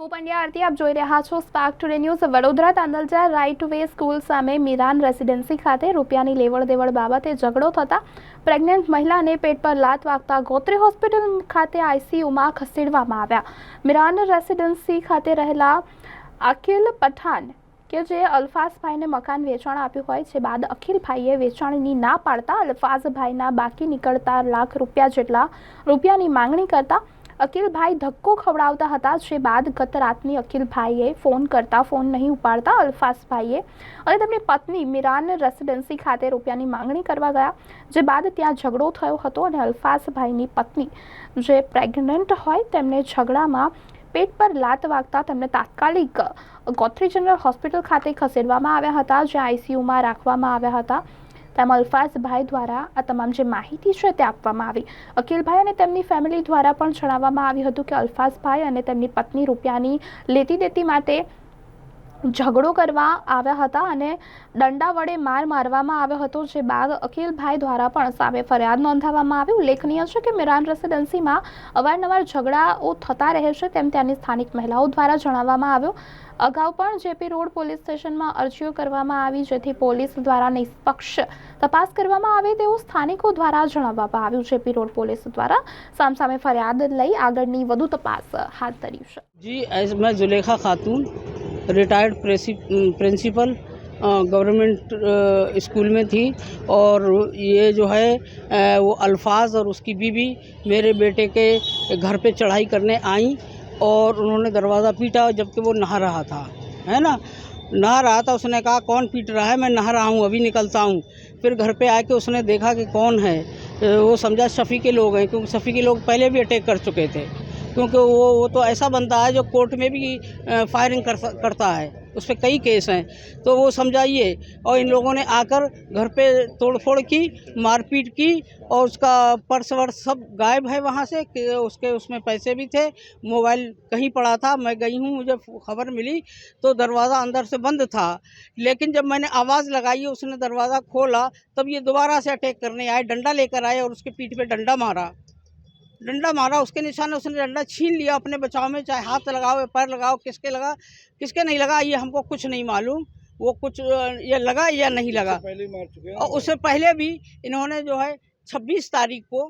હું પંડ્યા આરતી, આપ જોઈ રહ્યા છો Spark Today News Vadodara Tandalja Right Way School સામે મિરાન રેસિડેન્સી ખાતે રૂપિયાની લેવડ દેવડ બાબતે ઝઘડો થતા પ્રેગ્નન્ટ મહિલાને પેટ પર લાત વાગતા ગોત્રી હોસ્પિટલ ખાતે આઈસીયુમાં ખસેડવામાં આવ્યા. મિરાન રેસિડેન્સી ખાતે રહેલા અખિલ પઠાણ કે જે અલ્ફાઝભાઈને મકાન વેચાણ આપ્યું હોય છે બાદ અખિલભાઈએ વેચાણની ના પાડતા અલ્ફાઝભાઈના બાકી નીકળતા લાખ રૂપિયા જેટલા રૂપિયાની માંગણી કરતા અખિલભાઈ ધક્કો ખવડાવતા હતા, જે બાદ ગત રાતની અખિલભાઈએ ફોન કરતા ફોન નહીં ઉપાડતા અલ્ફાસભાઈએ અને તેમની પત્ની મિરાન રેસિડેન્સી ખાતે રૂપિયાની માંગણી કરવા ગયા, જે બાદ ત્યાં ઝઘડો થયો હતો અને અલ્ફાસભાઈની પત્ની જે પ્રેગ્નન્ટ હોય તેમને ઝઘડામાં પેટ પર લાત વાગતા તેમને તાત્કાલિક ગોત્રી જનરલ હોસ્પિટલ ખાતે ખસેડવામાં આવ્યા હતા જ્યાં આઈસીયુમાં રાખવામાં આવ્યા હતા. તેમાં અલ્ફાઝભાઈ દ્વારા આ તમામ જે માહિતી છે તે આપવામાં આવી. અખિલભાઈ અને તેમની ફેમિલી દ્વારા પણ જણાવવામાં આવ્યું હતું કે અલ્ફાઝભાઈ અને તેમની પત્ની રૂપિયાની લેતી દેતી માટે ઝઘડો કરવા આવ્યા હતા અને દંડા વડે માર મારવામાં આવ્યો હતો, જે બાદ અખિલભાઈ દ્વારા પણ સામે ફરિયાદ નોંધાવવામાં આવી. ઉલ્લેખનીય છે કે મિરાન રેસિડેન્સીમાં અવારનવાર ઝઘડાઓ થતા રહે છે તેમ ત્યાંની સ્થાનિક મહિલાઓ દ્વારા જણાવવામાં આવ્યું. અગાઉ પણ જેપી રોડ પોલીસ સ્ટેશનમાં અરજીઓ કરવામાં આવી, જેથી પોલીસ દ્વારા નિષ્પક્ષ તપાસ કરવામાં આવે તેવું સ્થાનિકો દ્વારા જણાવવામાં આવ્યું. જેપી રોડ પોલીસ દ્વારા સામસામે ફરિયાદ લઈ આગળની વધુ તપાસ હાથ ધરી છે. જી મેં Zulekha Khatun retired principal government school में थी और ये जो है वो अल्फाज और उसकी बीवी मेरे बेटे के घर पे चढ़ाई करने आई और उन्होंने दरवाज़ा पीटा जबकि वो नहा रहा था, है ना? नहा रहा था, उसने कहा, कौन पीट रहा है? मैं नहा रहा हूँ, अभी निकलता हूँ। फिर घर पे आके उसने देखा कि कौन है। वो समझा, शफ़ी के लोग हैं, क्योंकि शफ़ी के लोग पहले भी अटैक कर चुके थे। क्योंकि वो वो तो ऐसा बनता है जो कोर्ट में भी फायरिंग कर, करता है। उस पर कई केस हैं। तो वो समझाइए। और इन लोगों ने आकर घर पे तोड़ फोड़ की, मारपीट की और उसका पर्स वर्स सब गायब है वहाँ से। कि उसके, उसमें पैसे भी थे। मोबाइल कहीं पड़ा था। मैं गई हूँ, मुझे खबर मिली तो दरवाज़ा अंदर से बंद था। लेकिन जब मैंने आवाज़ लगाई, उसने दरवाज़ा खोला, तब ये दोबारा से अटैक करने आए, डंडा लेकर आए और उसके पीठ पे डंडा मारा। डंडा मारा उसके निशाने उसने डंडा छीन लिया अपने बचाव में चाहे हाथ लगाओ या पैर लगाओ किसके लगा किसके नहीं लगा ये हमको कुछ नहीं मालूम वो कुछ ये लगा या नहीं लगा। पहले मार चुके और उससे पहले भी इन्होंने जो है 26 तारीख को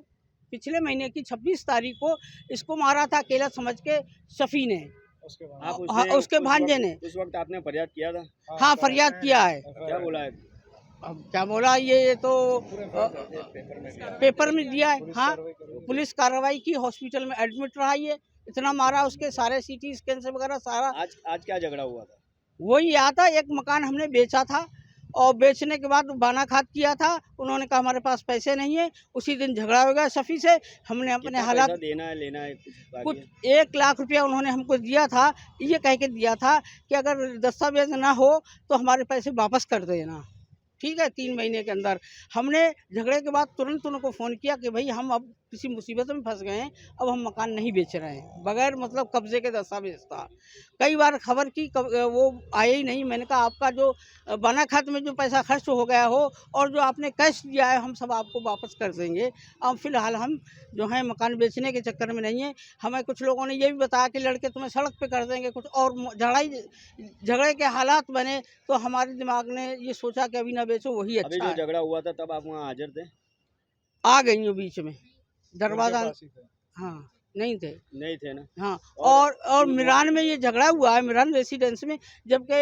पिछले महीने की 26 तारीख को इसको मारा था अकेला समझ के शफी ने। उसके हाँ, उसके भांजे ने। उस वक्त आपने फरियाद किया था? हाँ फरियाद किया है। क्या बोला है? अब क्या बोला? ये ये तो पेपर में दिया है। हाँ पुलिस कार्रवाई की हॉस्पिटल में एडमिट रहा ये। इतना मारा उसके सारे सीटी स्कैन से वगैरह सारा। आज आज क्या झगड़ा हुआ था? वही आता एक मकान हमने बेचा था और बेचने के बाद बाना खात किया था। उन्होंने कहा हमारे पास पैसे नहीं है। उसी दिन झगड़ा हो गया सफ़ी से। हमने अपने हालात देना है लेना है कुछ कुछ एक लाख रुपया उन्होंने हमको दिया था। ये कह के दिया था कि अगर दस्तावेज़ ना हो तो हमारे पैसे वापस कर देना। ठीक है तीन महीने के अंदर हमने झगड़े के बाद तुरंत उनको फ़ोन किया कि भाई हम अब किसी मुसीबत में फंस गए हैं अब हम मकान नहीं बेच रहे हैं। बगैर मतलब कब्जे के दस्तावेज़ था कई बार खबर की कब, वो आए ही नहीं। मैंने कहा आपका जो बना खात में जो पैसा खर्च हो गया हो और जो आपने कैश दिया है हम सब आपको वापस कर देंगे। अब फ़िलहाल हम जो है मकान बेचने के चक्कर में नहीं है। हमें कुछ लोगों ने ये भी बताया कि लड़के तुम्हें सड़क पर कर देंगे कुछ और झड़ाई झगड़े के हालात बने तो हमारे दिमाग ने ये सोचा कि अभी ना बेचो वही अच्छा झगड़ा हुआ था तब आप वहाँ हाजिर थे? आ गई हूँ बीच में। दरवाज़ा ही नहीं थे। नहीं थे ना? हाँ और- और मिरान में ये झगड़ा हुआ है मिरान रेसिडेंस में जबकि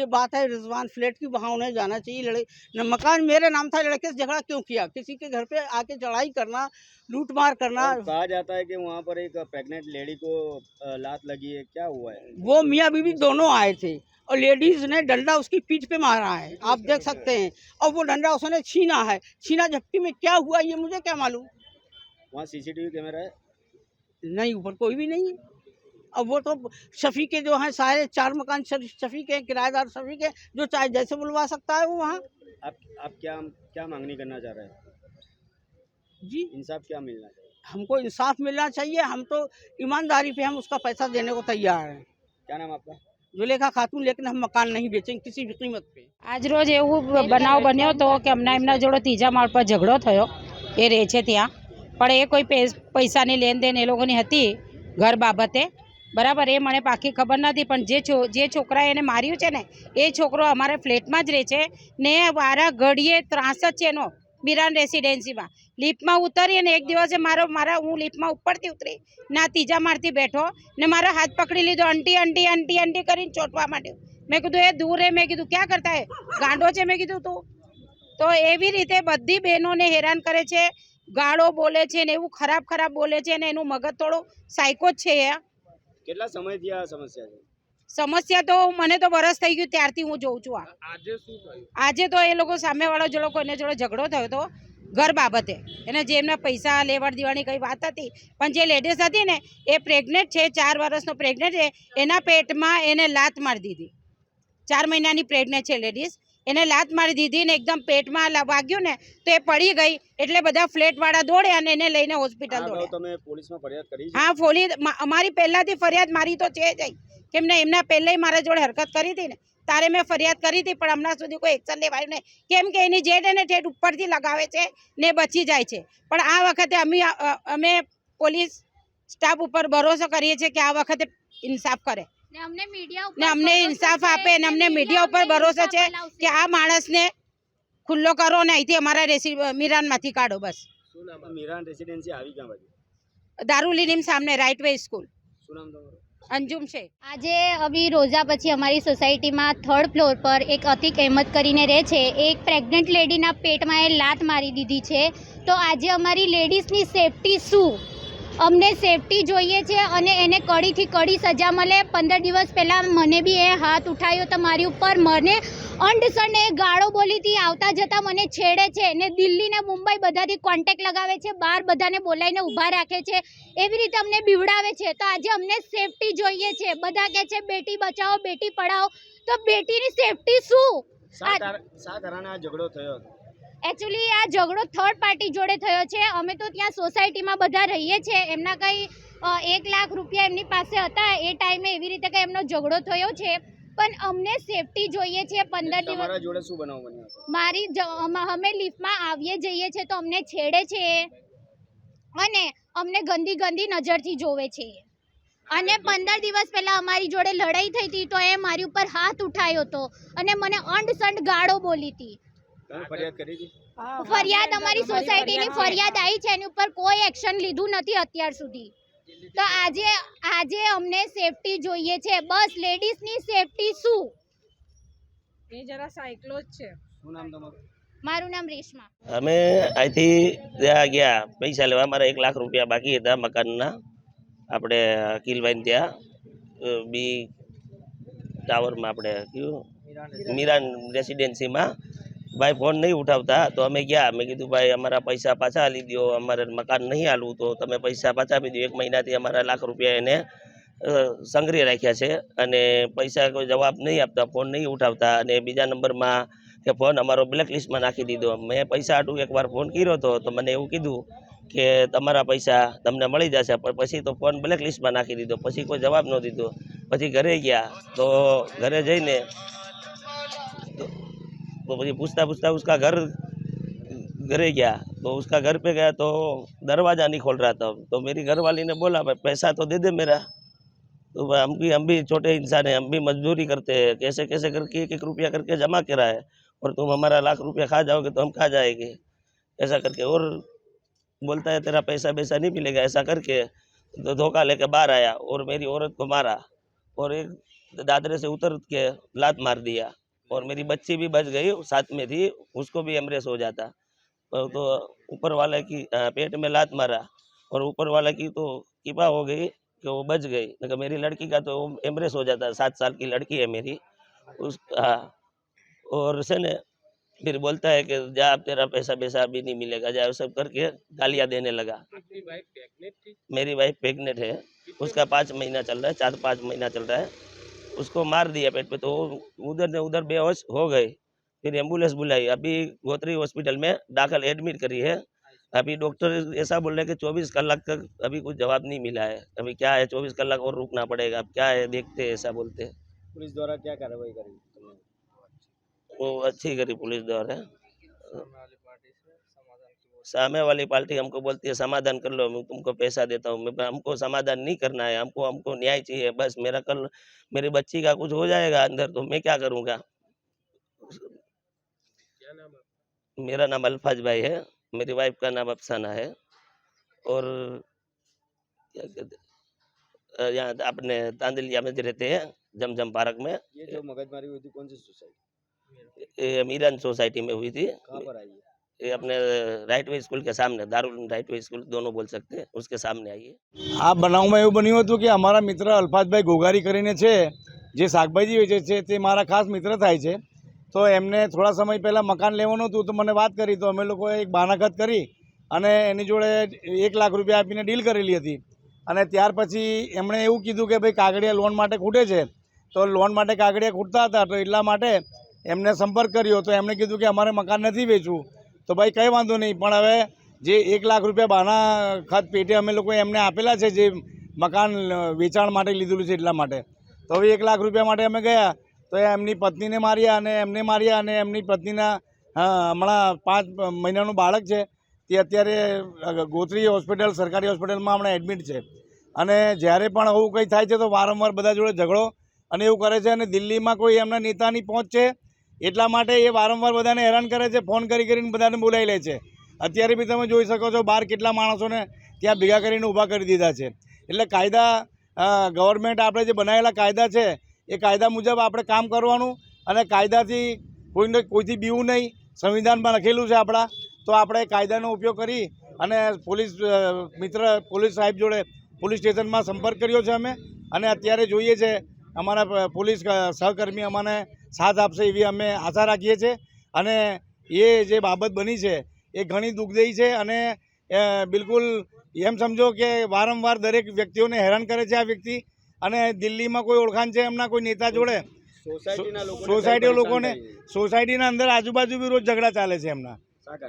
ये बात है रिजवान फ्लैट की वहाँ उन्हें जाना चाहिए लड़े। न मकान मेरे नाम था लड़के से झगड़ा क्यों किया? किसी के घर पे आके चढ़ाई करना लूट मार करना कहा जाता है कि वहाँ पर एक प्रेग्नेंट लेडी को लात लगी है। क्या हुआ है? वो मियाँ बीबी दोनों आए थे और लेडीज़ ने डंडा उसकी पीठ पे मारा है आप देख सकते हैं। और वो डंडा उसने छीना है। छीना झपटी में क्या हुआ ये मुझे क्या मालूम? वहाँ सीसीटीवी कैमरा है नहीं ऊपर कोई भी नहीं है अब वो तो शफी के जो हैं सारे चार मकान शफ- शफी के हैं, किराएदार शफी के हैं, जो चाहे जैसे बुलवा सकता है वो वहाँ आप आप क्या क्या मांगनी करना चाह रहे हैं जी इंसाफ क्या मिलना चाहिए हमको इंसाफ मिलना चाहिए हम तो ईमानदारी पे हम उसका पैसा देने को तैयार हैं क्या नाम आपका जुलेखा खातून लेकिन हम मकान नहीं बेचेंगे किसी भी कीमत पे આજ રોજ એવું બનાવ બન્યો હતો કે અમને એમના જોડે ત્રીજા માળ પર ઝઘડો થયો એ રહે છે ત્યાં પણ એ કોઈ પૈસાની લેનદેન એ લોકોની હતી ઘર બાબતે. બરાબર, એ મને પાકી ખબર નથી, પણ જે છો જે છોકરાએ એને માર્યું છે ને, એ છોકરો અમારા ફ્લેટમાં જ રહે છે ને વારા ઘડીએ ત્રાસ જ છે એનો બિરાન રેસિડેન્સીમાં. લિફ્ટમાં ઉતરી અને એક દિવસે મારો મારા હું લિફ્ટમાં ઉપરથી ઉતરી, ના ત્રીજા માળથી બેઠો ને મારો હાથ પકડી લીધો અંટી અંટી અંટી અંટી કરીને ચોંટવા માંડ્યો. મેં કીધું, એ દૂર રે મેં કીધું, ક્યાં કરતા હે? ગાંડો છે? મેં કીધું, તું. તો એવી રીતે બધી બહેનોને હેરાન કરે છે ગાળો બોલે છે ને એવું ખરાબ ખરાબ બોલે છે ને એનું મગજ થોડો સાયકો જ છે એ. કેટલા સમયથી આ સમસ્યા છે? સમસ્યા તો મને તો વરસ થઈ ગયું ત્યારથી હું જોઉં છું આ. આજે તો એ લોકો સામેવાળો જે લોકો એને જોડે ઝઘડો થયો હતો ઘર બાબતે. એને જે એમના પૈસા લેવડ દેવાની કઈ વાત હતી પણ જે લેડીઝ હતી ને એ પ્રેગ્નેન્ટ છે ચાર વર્ષનો પ્રેગ્નેન્ટ છે એના પેટમાં એને લાત મારી દીધી. ચાર મહિનાની પ્રેગ્નેન્ટ છે લેડીઝ એને લાત મારી દીધી ને એકદમ પેટમાં વાગ્યું ને તો એ પડી ગઈ. એટલે બધા ફ્લેટવાળા દોડ્યા અને એને લઈને હોસ્પિટલ દોડ્યા હા ફોલી અમારી પહેલાથી ફરિયાદ મારી તો છે જ કેમ ને એમના પહેલાંય મારા જોડે હરકત કરી હતી ને તારે મેં ફરિયાદ કરી હતી પણ હમણાં સુધી કોઈ એક્શન લેવાયું નહીં. કેમ કે એની જેટ એને ઠેઠ ઉપરથી લગાવે છે ને બચી જાય છે. પણ આ વખતે અમે અમે પોલીસ સ્ટાફ ઉપર ભરોસો કરીએ છીએ કે આ વખતે ઇન્સાફ કરે. ને અમને મીડિયા ઉપર ને અમને ભરોસો ઇન્સાફ આપે ને અમને મીડિયા ઉપર ભરોસો છે કે આ માણસને ખુલ્લો કરો ને અહીંથી અમારા મીરાનમાંથી કાઢો બસ. દારૂલીનીમ સામને રાઇટ વે સ્કૂલ અંજુમ છે. આજે અભી રોજા પછી અમારી સોસાયટીમાં થર્ડ ફ્લોર પર એક અતિક અહેમદ કરીને રહે છે. એક પ્રેગ્નન્ટ લેડીના પેટમાં એ લાત મારી દીધી છે. તો આજે અમારી લેડીઝની સેફટી શું? અમને સેફટી જોઈએ છે અને એને કડીથી કડી સજા મળે. પંદર દિવસ પહેલાં મને બી એ હાથ ઉઠાવ્યો તો મારી ઉપર મને અંડસણ એ ગાળો બોલી હતી આવતા જતાં મને છેડે છે ને દિલ્હી ને મુંબઈ બધાથી કોન્ટેક લગાવે છે, બહાર બધાને બોલાવીને ઊભા રાખે છે. એવી રીતે અમને બીવડાવે છે. તો આજે અમને સેફટી જોઈએ છે. બધા કહે છે, બેટી બચાવો, બેટી પઢાઓ. તો બેટીની સેફટી શું? આ ઝઘડો થયો એકચ્યુઅલી આ ઝઘડો થર્ડ પાર્ટી જોડે થયો છે. અમે તો ત્યાં સોસાયટીમાં બધા રહીએ છીએ. એમના કંઈ એક લાખ રૂપિયા એમની પાસે હતા. એ ટાઈમે એવી રીતે કંઈ એમનો ઝઘડો થયો છે. પણ અમને સેફટી જોઈએ છે પંદર દિવસ જોડે શું બનાવ બન્યો મારી અમે લિફ્ટમાં આવીએ જઈએ છીએ તો અમને છેડે છે. અને અમને ગંદી ગંદી નજરથી જોવે છે. અને પંદર દિવસ પહેલા અમારી જોડે લડાઈ થઈ હતી તો એ મારી ઉપર હાથ ઉઠાયો હતો. અને મને અંડસંડ ગાળો બોલી હતી. ફરિયાદ કરી હતી? ફરિયાદ અમારી સોસાયટીની ફરિયાદ આવી છે એની ઉપર કોઈ એક્શન લીધું નથી અત્યાર સુધી. તો આજે આજે અમને સેફટી જોઈએ છે. બસ લેડીઝની સેફટી શું? એ જરા સાયકલો જ છે. શું નામ તમારું? મારું નામ રેશમા. અમે અહીંથી ત્યાં ગયા. પૈસા લેવા. મારા એક લાખ રૂપિયા બાકી હતા મકાનના. આપણે અકીલભાઈ ત્યાં બી ટાવરમાં આપણે કયું મીરાન રેસિડેન્સીમાં ભાઈ ફોન નહીં ઉઠાવતા, તો અમે ગયા. મેં કીધું, ભાઈ, અમારા પૈસા પાછા આપી દો અમારે મકાન નહીં આલવું તો તમે પૈસા પાછા આપી દો એક મહિનાથી અમારા લાખ રૂપિયા એને સંગ્રહી રાખ્યા છે અને પૈસા કોઈ જવાબ નહીં આપતા ફોન નહીં ઉઠાવતા અને બીજા નંબરમાં કે ફોન અમારો બ્લેક લિસ્ટમાં નાખી દીધો. મેં પૈસા આટું એકવાર ફોન કર્યો હતો તો મને એવું કીધું કે તમારા પૈસા તમને મળી જશે, પણ પછી તો ફોન બ્લેક લિસ્ટમાં નાખી દીધો. પછી કોઈ જવાબ ન દીધો. પછી ઘરે ગયા. તો ઘરે જઈને તો- तो पूछता पूछता उसका घर घरे गया। तो उसका घर पे गया तो दरवाज़ा नहीं खोल रहा था। तो मेरी घरवाली ने बोला, भाई, पैसा तो दे दे मेरा। तो भाई, हम भी हम भी छोटे इंसान हैं, हम भी मजदूरी करते हैं। कैसे कैसे करके एक एक रुपया करके जमा करा है? और तुम हमारा लाख रुपया खा जाओगे तो हम खा जाएँगे। ऐसा करके, और बोलता है, तेरा पैसा, वैसा नहीं मिलेगा। ऐसा करके तो धोखा लेके बाहर आया और मेरी औरत को मारा और एक दादरे से उतर के लात मार दिया। और मेरी बच्ची भी बच गई साथ में थी उसको भी एमरेस हो जाता। तो, तो ऊपर वाला की पेट में लात मारा और ऊपर वाला की तो कृपा हो गई कि वो बच गई। नहीं तो मेरी लड़की का तो एमरेस हो जाता सात साल की लड़की है मेरी। उस हाँ और से ने फिर बोलता है कि जा अब तेरा पैसा पैसा अभी नहीं मिलेगा जा सब करके गालियाँ देने लगा। मेरी वाइफ प्रेगनेंट है। उसका पाँच महीना चल रहा है चार पाँच महीना चल रहा है। उसको मार दिया पेट पे तो उधर ने उधर बेहोश हो गए। फिर एंबुलेंस बुलाई। अभी गोत्री हॉस्पिटल में दाखिल एडमिट करी है। अभी डॉक्टर ऐसा बोल रहे हैं कि चौबीस कलाक तक अभी कुछ जवाब नहीं मिला है। अभी क्या है चौबीस कलाक और रुकना पड़ेगा। अब क्या है देखते हैं ऐसा बोलते हैं। पुलिस द्वारा क्या कार्रवाई करी वो अच्छी करी पुलिस द्वारा। सामने वाली पार्टी हमको बोलती है समाधान कर लो मैं तुमको पैसा देता हूँ हमको समाधान नहीं करना है हमको हमको न्याय चाहिए बस मेरा कल मेरी बच्ची का कुछ हो जाएगा अंदर तो मैं क्या करूँगा मेरा नाम अल्फाज भाई है मेरी वाइफ का नाम अफसाना है और क्या कहते यहाँ अपने तांदलिया में रहते हैं जमजम पार्क में। ये जो मगजमारी हुई थी कौन सी सोसाइटी ये मीरन सोसाइटी में हुई थी। कहाँ पर आई है ये अपने राइट वे स्कूल के सामने दारुल राइट वे स्कूल दोनों बोल सकते हैं उसके सामने आई है આ બનાવમાં એવું બન્યું હતું કે અમારા મિત્ર અલ્ફાજભાઈ ગોગારી કરીને છે જે શાકભાજી વેચે છે તે મારા ખાસ મિત્ર થાય છે તો એમને થોડા સમય પહેલાં મકાન લેવાનું હતું તો મને વાત કરી તો અમે લોકોએ એક બાનાઘાત કરી અને એની જોડે એક લાખ રૂપિયા આપીને ડીલ કરેલી હતી અને ત્યાર પછી એમણે એવું કીધું કે ભાઈ કાગળિયા લોન માટે ખૂટે છે તો લોન માટે કાગળિયા ખૂટતા હતા તો એટલા માટે એમને સંપર્ક કર્યો તો એમણે કીધું કે અમારે મકાન નથી વેચવું તો ભાઈ કંઈ વાંધો નહીં, પણ હવે જે એક લાખ રૂપિયા બાના ખાત પેટે અમે લોકો એમને આપેલા છે જે મકાન વેચાણ માટે લીધેલું છે એટલા માટે. તો હવે એક લાખ રૂપિયા માટે અમે ગયા, તો એમની પત્નીને માર્યા અને એમને માર્યા અને એમની પત્નીના હમણાં પાંચ મહિનાનું બાળક છે, તે અત્યારે ગોત્રી હોસ્પિટલ, સરકારી હોસ્પિટલમાં હમણાં એડમિટ છે. અને જ્યારે પણ આવું કંઈ થાય છે તો વારંવાર બધા જોડે ઝઘડો અને એવું કરે છે અને દિલ્હીમાં કોઈ એમના નેતાની પહોંચ છે એટલા માટે એ વારંવાર બધાને હેરાન કરે છે, ફોન કરી કરીને બધાને બોલાવી લે છે. અત્યારે બી તમે જોઈ શકો છો, બહાર કેટલા માણસોને ત્યાં ભેગા કરીને ઊભા કરી દીધા છે. એટલે કાયદા ગવર્મેન્ટ આપણે જે બનાવેલા કાયદા છે, એ કાયદા મુજબ આપણે કામ કરવાનું અને કાયદાથી કોઈને, કોઈથી બીવું નહીં. સંવિધાનમાં લખેલું છે આપણા. તો આપણે કાયદાનો ઉપયોગ કરી અને પોલીસ મિત્ર, પોલીસ સાહેબ જોડે પોલીસ સ્ટેશનમાં સંપર્ક કર્યો છે અમે. અને અત્યારે જોઈએ છે, અમારા પોલીસ સહકર્મી અમને સાથ આપશે એવી અમે આશા રાખીએ છીએ. અને એ જે બાબત બની છે એ ઘણી દુઃખદાયી છે અને બિલકુલ એમ સમજો કે વારંવાર દરેક વ્યક્તિઓને હેરાન કરે છે આ વ્યક્તિ. અને દિલ્હીમાં કોઈ ઓળખાણ છે એમના કોઈ નેતા જોડે? સોસાયટી લોકોને સોસાયટીના અંદર આજુબાજુ બી રોજ ઝઘડા ચાલે છે એમના.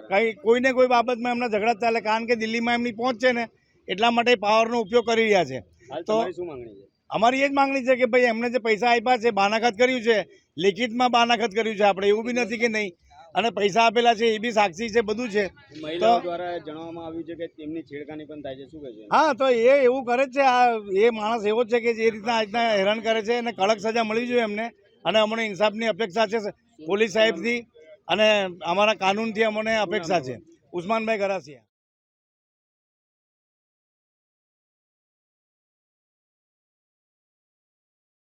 કંઈ કોઈને કોઈ બાબતમાં એમના ઝઘડા ચાલે કારણ કે દિલ્હીમાં એમની પહોંચ છે ને એટલા માટે પાવરનો ઉપયોગ કરી રહ્યા છે. તો- અમારી એ જ માંગણી છે કે ભાઈ એમને જે પૈસા આપ્યા છે બાનાઘાત કર્યું છે લેખિતમાં બાનાખત કર્યું છે આપણે એવું બી નથી કે નહીં. અને પૈસા આપેલા છે એ બી સાક્ષી છે બધું છે. મહિલાઓ દ્વારા જણાવવામાં આવ્યું છે કે તેમની છેડખાની પણ થાય છે શું કહે છે? હા તો એ એવું કરે છે આ એ માણસ એવો છે કે જે રીતના આજના હેરાન કરે છે અને કડક સજા મળવી જોઈએ એમને. અને અમને ઇન્સાફની અપેક્ષા છે પોલીસ સાહેબથી અને અમારા કાનૂનથી અમને અપેક્ષા છે. ઉસ્માનભાઈ ગરાસિયા.